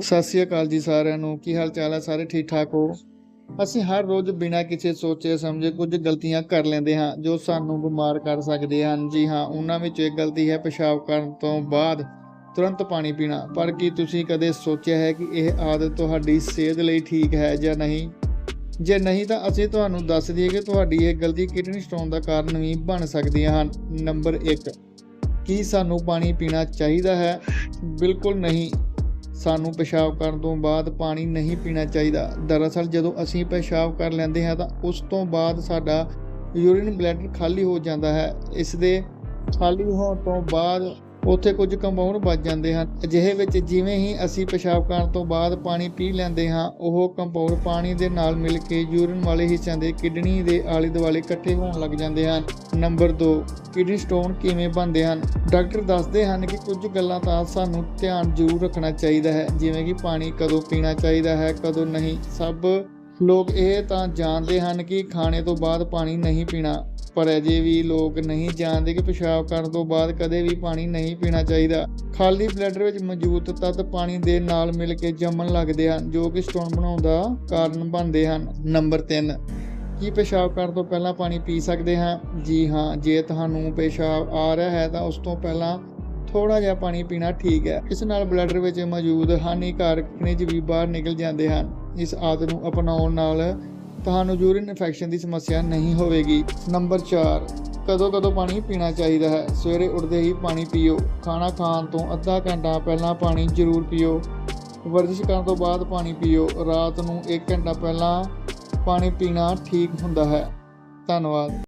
ਸਤਿ ਸ਼੍ਰੀ ਅਕਾਲ ਜੀ ਸਾਰਿਆਂ ਨੂੰ। ਕੀ ਹਾਲ ਚਾਲ ਹੈ? ਸਾਰੇ ਠੀਕ ਠਾਕ ਹੋ? ਅਸੀਂ ਹਰ ਰੋਜ਼ ਬਿਨਾਂ ਕਿਸੇ ਸੋਚੇ ਸਮਝੇ ਕੁਝ ਗਲਤੀਆਂ ਕਰ ਲੈਂਦੇ ਹਾਂ, ਜੋ ਸਾਨੂੰ ਬਿਮਾਰ ਕਰ ਸਕਦੇ ਹਨ। ਜੀ ਹਾਂ, ਉਹਨਾਂ ਵਿੱਚ ਇੱਕ ਗਲਤੀ ਹੈ, ਪਿਸ਼ਾਬ ਕਰਨ ਤੋਂ ਬਾਅਦ ਤੁਰੰਤ ਪਾਣੀ ਪੀਣਾ। ਪਰ ਕੀ ਤੁਸੀਂ ਕਦੇ ਸੋਚਿਆ ਹੈ ਕਿ ਇਹ ਆਦਤ ਤੁਹਾਡੀ ਸਿਹਤ ਲਈ ਠੀਕ ਹੈ ਜਾਂ ਨਹੀਂ? ਜੇ ਨਹੀਂ ਤਾਂ ਅਸੀਂ ਤੁਹਾਨੂੰ ਦੱਸ ਦਈਏ ਕਿ ਤੁਹਾਡੀ ਇਹ ਗਲਤੀ ਕਿਡਨੀ ਸਟੋਨ ਦਾ ਕਾਰਨ ਵੀ ਬਣ ਸਕਦੀਆਂ ਹਨ। ਨੰਬਰ 1 ਕੀ ਸਾਨੂੰ ਪਾਣੀ ਪੀਣਾ ਚਾਹੀਦਾ ਹੈ? ਬਿਲਕੁਲ ਨਹੀਂ। ਸਾਨੂੰ ਪਿਸ਼ਾਬ ਕਰਨ ਤੋਂ ਬਾਅਦ ਪਾਣੀ ਨਹੀਂ ਪੀਣਾ ਚਾਹੀਦਾ। ਦਰਅਸਲ ਜਦੋਂ ਅਸੀਂ ਪਿਸ਼ਾਬ ਕਰ ਲੈਂਦੇ ਹਾਂ ਤਾਂ ਉਸ ਤੋਂ ਬਾਅਦ ਸਾਡਾ ਯੂਰਿਨ ਬਲੈਡਰ ਖਾਲੀ ਹੋ ਜਾਂਦਾ ਹੈ। ਇਸ ਦੇ ਖਾਲੀ ਹੋਣ ਤੋਂ ਬਾਅਦ ਉੱਥੇ ਕੁਝ ਕੰਪਾਊਂਡ ਬਚ ਜਾਂਦੇ ਹਨ। ਅਜਿਹੇ ਵਿੱਚ ਜਿਵੇਂ ਹੀ ਅਸੀਂ ਪਿਸ਼ਾਬ ਕਰਨ ਤੋਂ ਬਾਅਦ ਪਾਣੀ ਪੀ ਲੈਂਦੇ ਹਾਂ, ਉਹ ਕੰਪਾਊਂਡ ਪਾਣੀ ਦੇ ਨਾਲ ਮਿਲ ਕੇ ਯੂਰਿਨ ਵਾਲੇ ਹਿੱਸਿਆਂ ਦੇ ਕਿਡਨੀ ਦੇ ਆਲੇ ਦੁਆਲੇ ਇਕੱਠੇ ਹੋਣ ਲੱਗ ਜਾਂਦੇ ਹਨ। ਨੰਬਰ 2 ਕਿਡਨੀ ਸਟੋਨ ਕਿਵੇਂ ਬਣਦੇ ਹਨ? ਡਾਕਟਰ ਦੱਸਦੇ ਹਨ ਕਿ ਕੁਝ ਗੱਲਾਂ ਤਾਂ ਸਾਨੂੰ ਧਿਆਨ ਜ਼ਰੂਰ ਰੱਖਣਾ ਚਾਹੀਦਾ ਹੈ, ਜਿਵੇਂ ਕਿ ਪਾਣੀ ਕਦੋਂ ਪੀਣਾ ਚਾਹੀਦਾ ਹੈ, ਕਦੋਂ ਨਹੀਂ। ਸਭ ਲੋਕ ਇਹ ਤਾਂ ਜਾਣਦੇ ਹਨ ਕਿ ਖਾਣੇ ਤੋਂ ਬਾਅਦ ਪਾਣੀ ਨਹੀਂ ਪੀਣਾ। ਪਰ ਅਜੇ ਵੀ ਲੋਕ ਨਹੀਂ ਜਾਣਦੇ ਕਿ ਪਿਸ਼ਾਬ ਕਰਨ ਤੋਂ ਬਾਅਦ ਕਦੇ ਵੀ ਪਾਣੀ ਨਹੀਂ ਪੀਣਾ ਚਾਹੀਦਾ। ਖਾਲੀ ਬਲੈਡਰ ਵਿੱਚ ਮੌਜੂਦ ਤੱਤ ਪਾਣੀ ਦੇ ਨਾਲ ਮਿਲ ਕੇ ਜੰਮਣ ਲੱਗਦੇ ਹਨ, ਜੋ ਕਿ ਸਟੋਨ ਬਣਾਉਣ ਦਾ ਕਾਰਨ ਬਣਦੇ ਹਨ। ਨੰਬਰ 3 ਕੀ ਪਿਸ਼ਾਬ ਕਰਨ ਤੋਂ ਪਹਿਲਾਂ ਪਾਣੀ ਪੀ ਸਕਦੇ ਹਾਂ? ਜੀ ਹਾਂ, ਜੇ ਤੁਹਾਨੂੰ ਪਿਸ਼ਾਬ ਆ ਰਿਹਾ ਹੈ ਤਾਂ ਉਸ ਤੋਂ ਪਹਿਲਾਂ ਥੋੜਾ ਜਿਹਾ ਪਾਣੀ ਪੀਣਾ ਠੀਕ ਹੈ। ਇਸ ਨਾਲ ਬਲੈਡਰ ਵਿੱਚ ਮੌਜੂਦ ਹਾਨੀਕਾਰਕ ਖਣਿਜ ਵੀ ਬਾਹਰ ਨਿਕਲ ਜਾਂਦੇ ਹਨ। ਇਸ ਆਦਤ ਨੂੰ ਅਪਣਾਉਣ ਨਾਲ ਤੁਹਾਨੂੰ ਯੂਰਿਨ ਇਨਫੈਕਸ਼ਨ ਦੀ ਸਮੱਸਿਆ ਨਹੀਂ ਹੋਵੇਗੀ। ਨੰਬਰ 4 ਕਦੋਂ ਕਦੋਂ ਪਾਣੀ ਪੀਣਾ ਚਾਹੀਦਾ ਹੈ? ਸਵੇਰੇ ਉੱਠਦੇ ਹੀ ਪਾਣੀ ਪੀਓ। ਖਾਣਾ ਖਾਣ ਤੋਂ ਅੱਧਾ ਘੰਟਾ ਪਹਿਲਾਂ ਪਾਣੀ ਜ਼ਰੂਰ ਪੀਓ। ਵਰਜਿਸ਼ ਕਰਨ ਤੋਂ ਬਾਅਦ ਪਾਣੀ ਪੀਓ। ਰਾਤ ਨੂੰ 1 ਘੰਟਾ ਪਹਿਲਾਂ ਪਾਣੀ ਪੀਣਾ ਠੀਕ ਹੁੰਦਾ ਹੈ। ਧੰਨਵਾਦ।